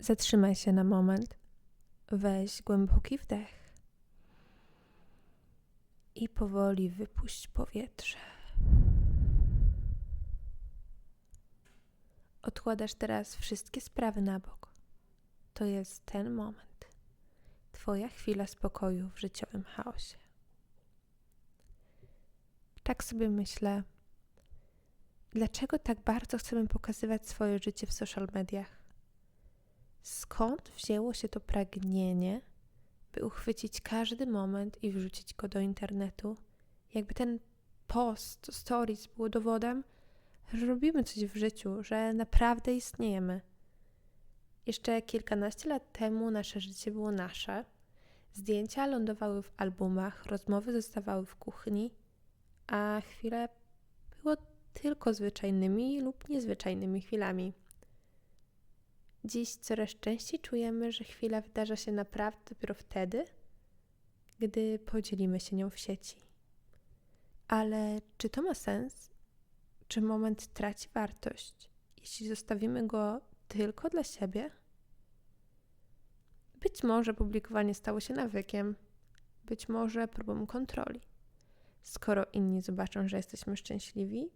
Zatrzymaj się na moment. Weź głęboki wdech. I powoli wypuść powietrze. Odkładasz teraz wszystkie sprawy na bok. To jest ten moment. Twoja chwila spokoju w życiowym chaosie. Tak sobie myślę, dlaczego tak bardzo chcemy pokazywać swoje życie w social mediach? Skąd wzięło się to pragnienie, by uchwycić każdy moment i wrzucić go do internetu? Jakby ten post, stories było dowodem, że robimy coś w życiu, że naprawdę istniejemy. Jeszcze kilkanaście lat temu nasze życie było nasze. Zdjęcia lądowały w albumach, rozmowy zostawały w kuchni, a chwile było tylko zwyczajnymi lub niezwyczajnymi chwilami. Dziś coraz częściej czujemy, że chwila wydarza się naprawdę dopiero wtedy, gdy podzielimy się nią w sieci. Ale czy to ma sens? Czy moment traci wartość, jeśli zostawimy go tylko dla siebie? Być może publikowanie stało się nawykiem, być może próbą kontroli. Skoro inni zobaczą, że jesteśmy szczęśliwi,